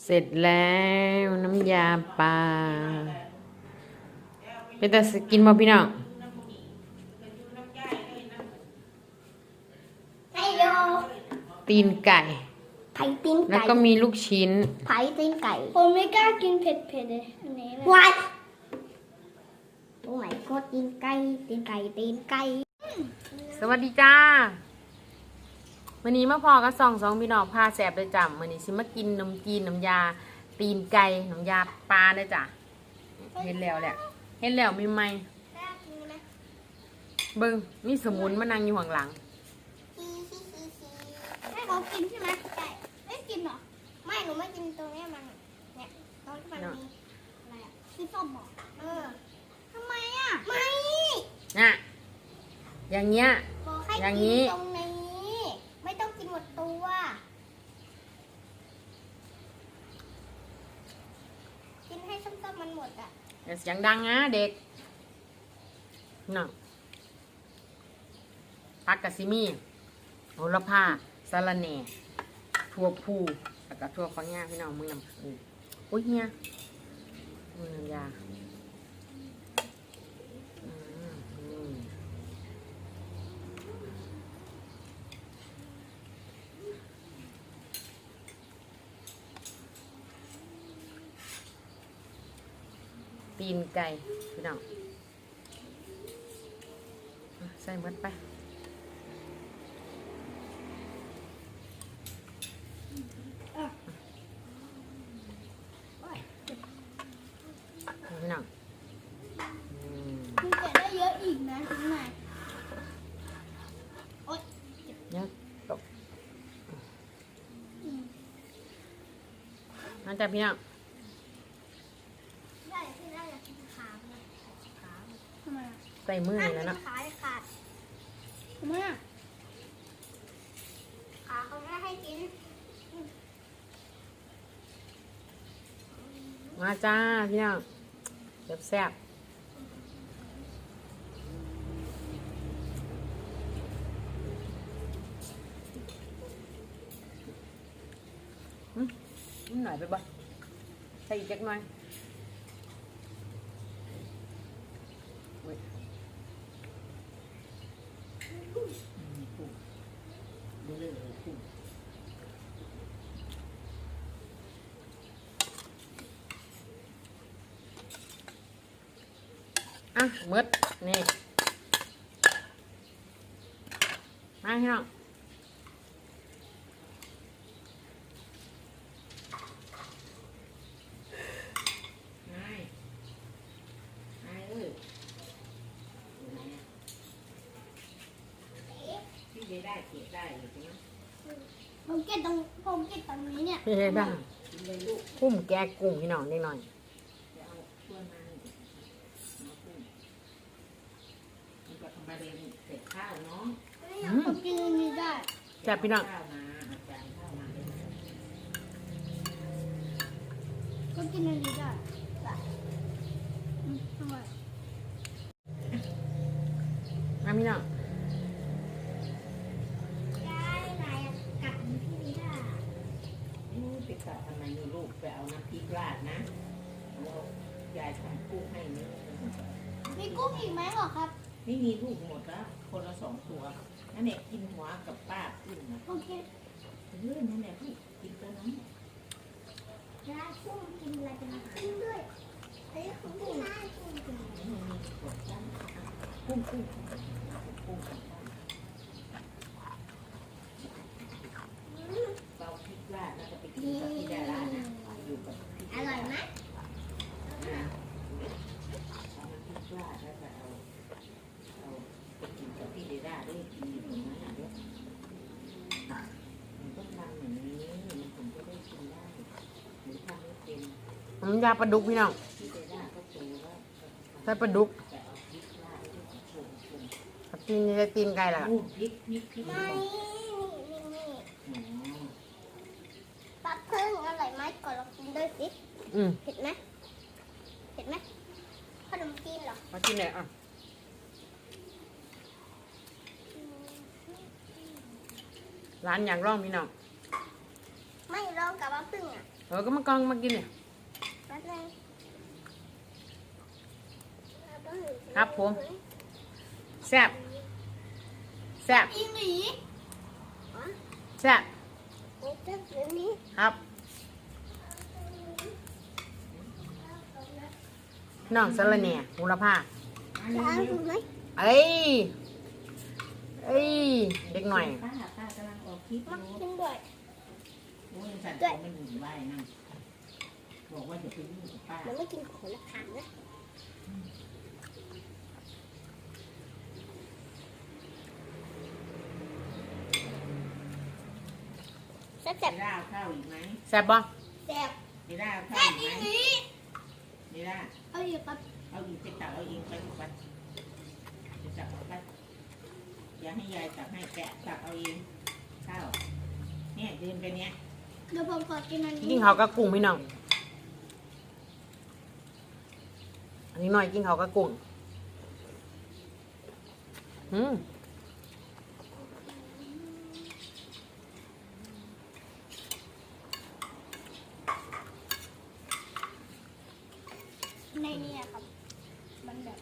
เสร็จแล้วน้ำยาปลาเป็นแต่สกินบ่พี่น้องไฮโยตีนไก่ ไผ่ตีนแล้วไก่ก็มีลูกชิ้น ไผ่ตีนไก่ผมไม่กล้ากินเผ็ดเผ็ดๆเลยอันนี้นะวัดตรงไหนก็ตีนไก่ตีนไก่ตีนไก่ สวัสดีจ้า วันนี้มาพอกับสองสองพี่น้องพาแสบเลยจ้ะวันนี้สิมากินนมจีนน้ำยา ตีนไก่น้ำยาปลาเลยจ้ะเห็นแล้วแหละเห็นแล้วมีไหมเบิ้งมีสมุนมานั่งอยู่ข้างหลังให้เขากินใช่ไหมใช่ไม่กินเหรอไม่หนูไม่กินตรงเนี้ยมันเนี่ยตรงที่มันมีอะไรอะกินส้มเหรอเออทำไมอะไม่น่ะอย่างเงี้ยบอกให้อย่างกินี้ นตรงนี้ ไม่ต้องกินหมดตัว กินให้ซ้ำๆมันหมดอะ อย่า เสียงดังนะเด็กน่ะพักกะซิมีโหระพาสะรเน่ทั่วผู้แล้วก็ทั่วฟังย่างพี่น้องมึงนำอุ้ยเฮียมึงนำยาอืมอืม ตีนไก่พี่น้องอะใส่หมดไปพี่น้องอืมคุณแกะได้เยอะอีกนะข้างในเนี่ยตกนั่นจ้ะพี่น้อง ได้ที่ได้อยากกินขามันขา ทำไมอะ ใส่มือห้ามนี่กิแล้วนเนาะขาเลยขาดทำไมอะขาเขาไม่ให้กิน มาจ้าพี่น้องแซ่บๆอืมนิดหน่อยไปบ่ใส่อีกจักหน่อยอุ๊ย อะหมืดนี่มาพี่น้องนายนายเอ้ยพี่ได้ได้เก็บได้อยู่ใช่ไหมผมเก็บตรงผมเก็บตรงนี้เนี่ย พี่ได้ได้คุ้มแกกุ้งพี่น้องนิดหน่อย จะเอาเพื่อนมาเนี่ยมาพูด มันก็ทำประเด็นเสร็จข้าวเนาะอืมผมกินอันนี้ได้แซ่บพี่น้องข้าวมาอาจารย์ข้าวมาเลยก็กินอันนี้ได้ได้อืมทำไมมาพี่น้องได้ไหนอะกัดที่นี่ได้นี่ไปตัดทำไมมีลูกไปเอาน้ำพริกราดนะแล้วยายทำกุ้งให้นี่มีกุ้งอีกไหมเหรอครับ นี่มีลูกหมดแล้วคนละสองตัวนั่นแหละกินหัวกับป้าขึ้นนะโอเคเออนั่นแหละพี่กินตัวนั้นได้กุ้งกินอะไรเป็นอาหารด้วยเอ้ยของกุ้งได้กุ้งกินนี่มันมีขวดจ้ำกุ้งกุ้งกุ้งเปาพริกราดแล้วก็ไปกินกับพี่ดารานะอยู่กับพี่ อร่อยไหม เอาน้ำพริกราดแล้วก็เอาเอาไปกินกับพี่เดด้าด้วยกินอยู่ตรงนั้นนะด้วยมันต้องทำอย่างนี้มันถึงจะได้กินได้หรือทำไม่เป็น น้ำยาปลาดุกพี่น้องใส่ปลาดุกตีนจะตีนไก่ล่ะไม่ปลาเพึ่งอร่อยไหมก่อนเรากินด้วยสิเผ็ดไหมเผ็ดไหมขนมจีนเหรอมากินเลยอะร้านอยากร่องพี่น้องไม่ร้องกับปลาเพึ่งอะเออก็มากองมากินเนี่ย ครับผม แซ่บแซ่บอีหลีแซ่บโอ้เจ้าเดี๋ยวนี้ครับน้องสะระแหน่บุรพาล้างถูกไหมเอ้ยเอ้ยเด็กหน่อยป้าป้ากำลังออกคลิปมาอยู่กินด้วยโอ้ยสัตว์ตัวมันหุ่นวายนั่ง บอกว่าอย่าไปยุ่งกับป้ามันไม่กินของละทานนะแซ่บเดด้าเอาข้าวอีกไหมแซ่บบ่ๆแซ่บเดด้าเอาข้าแซ่วบอีกอีไหมหลีเดด้าเอาอยู่กับเอาอีกจะตักเอาเองไปถูกปะจะตักเอาไปอย่าให้ยายตักให้แกะตักเอาเองข้าวเนี่ยเดินไปเนี้ยเดี๋ยวผมขอกินอันกินี้นข้าวกับกุ้งพี่น้อง อันนี้หน่อยกินเขากระกุ้งอืม ในนี้อะครับ มันแบบ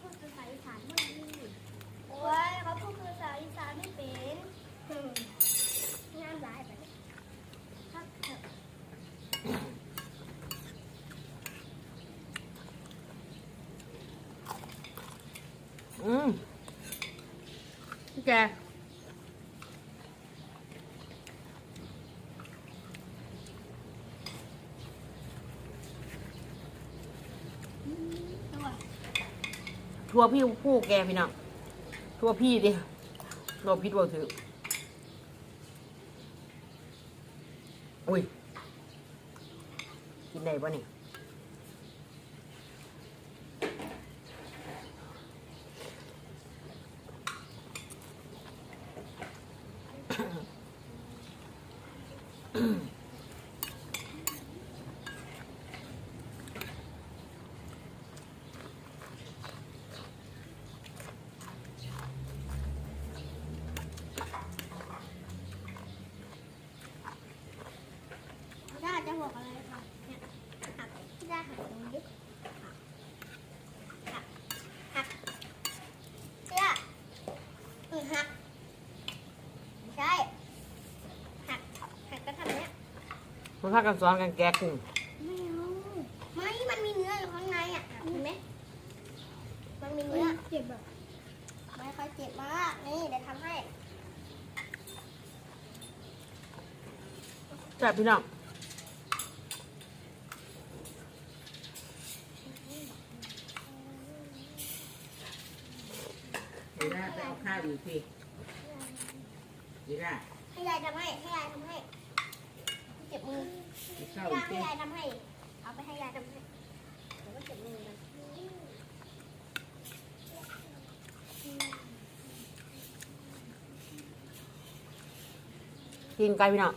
พูดภาษาอีสานไม่ดีโอ้ยเขาพูดภาษาอีสานไม่เป็นอืมงานร้ายไปเลยครับเถอะ อืมพี่แกทัวพี่ผู้แกพี่น้องทัวพี่ดิเราพิดว่าถืออุ้ยกินได้ปะนี่ 嗯。 พากันสอนกันแกะกุ้งไม่เอาไม่มันมีเนื้ออยู่ข้างในอะเห็นไหมมันมีเนื้อเจ็บแบบไม่ค่อยเจ็บมากนี่เดี๋ยวทำให้จับพี่น้องเดด้าไปเอาข้าวอีกสิเดด้าให้ยายทำให้ให้ยายทำให้เจ็บมือ เอาข้าวย่าอีกให้ยายทำให้ เอาไปให้ยายทำให้เดี๋ยวก็เจ็บมือมันกินไก่พี่น้อง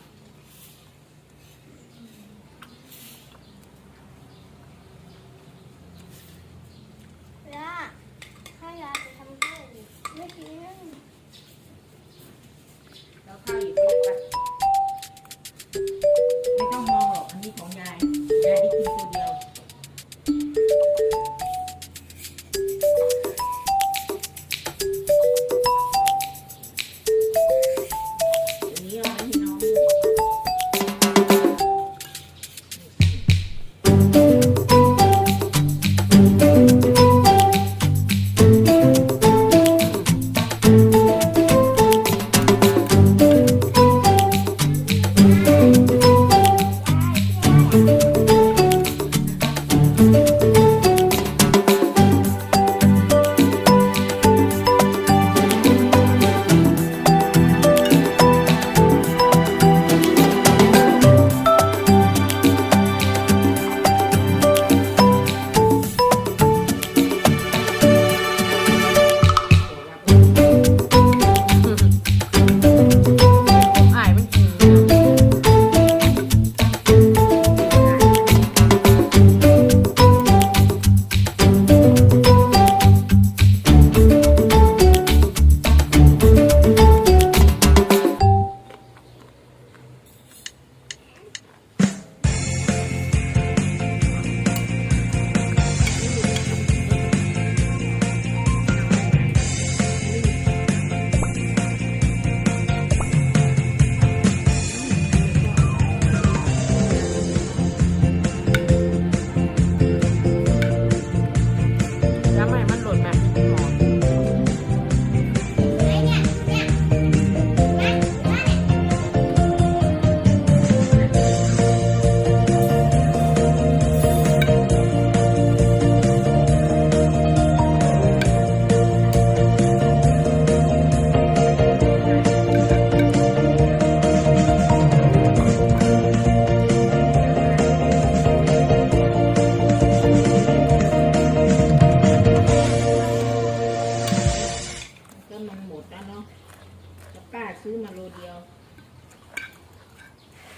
ป้าซื้อมาโลเดียว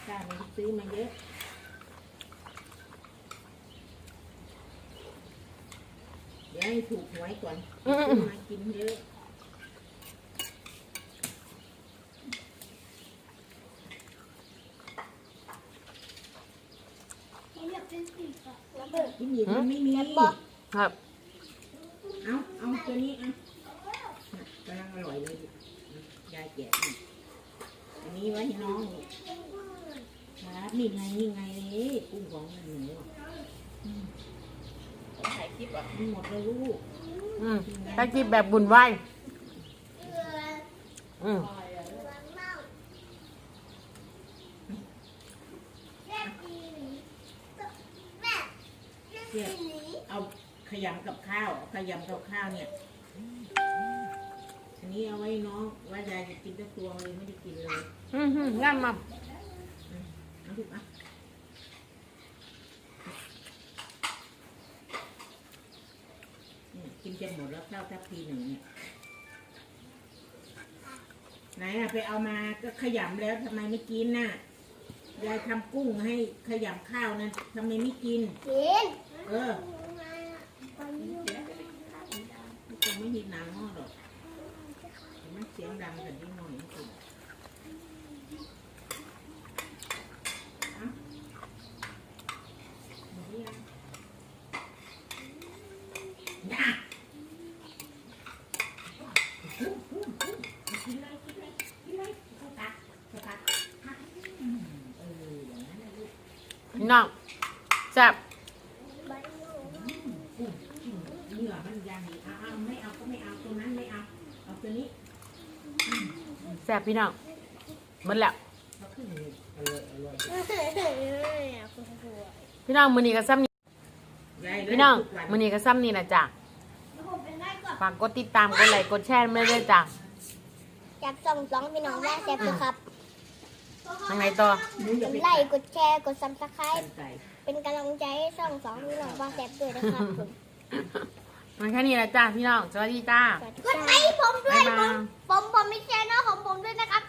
ป้าไม่ซื้อมาเยอะ เดี๋ยวให้ถูกไวยก่อนอม่มากินเยอะม่อยากเป็นสีฟ้าระเบิดพี่หญิงมันไม่มี ครับ เอาเอาตัวนี้เอาน่ะกำลังอร่อยเลย ยายแกะนี่อันนี้ไว้ให้น้องลูกครับนี่ไงนี่ไงนี่กุ้งของหนูอะอืมถ่ายคลิปอะมันหมดแล้วลูกอืมถ้ากินแบบบุญไหวอืมแม่ปีนี้แม่แม่ปีนี้เอาขยำกับข้าวขยำกับข้าวเนี่ยอั นนี้เอาไว้น้องว่ายายจะกินแต่ตัวเลยไม่ได้กินเลยอืมอืมงั้นมาเอาลูกอะเนี่ยกินจนหมดแล้วข้าวทัพพีหนึ่งเนี่ยไหนอะไปเอามาก็ขยำแล้วทำไมไม่กินน่ะยายทำกุ้งให้ขยำข้าวนะทำไมไม่กิน กิน เออคงไม่มีน้ำหม้อหรอกแต่มันเสียงดังกันนิดหน่อยนะคุณเอาหมดหรือยังน่ะกินเลยกินเลยกินเลยเข้าปากเข้าปากอืมเอออย่างนั้นนะลูก พี่น้องแซ่บเหงื่อมันยังเอาเอาไม่เอาก็ไม่เอาตรงนั้นไม่เอาเอาตัวนี้แซ่บพี่น้องหมดแล้วเอาขึ้นเลยอร่อยอร่อยพี่น้องมือนี้ก็ซ้ำนี่พี่น้องทุกวัมื้อนี้ก็ซ้ำนี่นะจ้ะฝากกดติดตามกดไลค์กดแชร์ไม่ได้จ้ะจับส่องสองพี่น้องแม่แซ่บเลยครับ ทางไหนต่อหนูอย่าไปไลค์กดแชร์กดซับสไครกัต์นไก่เป็นกำลังใจให้ช่องสองพี่น้องว่าแซ่บด้วยนะครับผมมันแค่นี้แหละจ้าพี่น้องสวัสดีจ้า สวัสดีกดจ้าไลค์ผมด้วยบ๊ายบายผมผมมีแชร์นอของผมด้วยนะครับ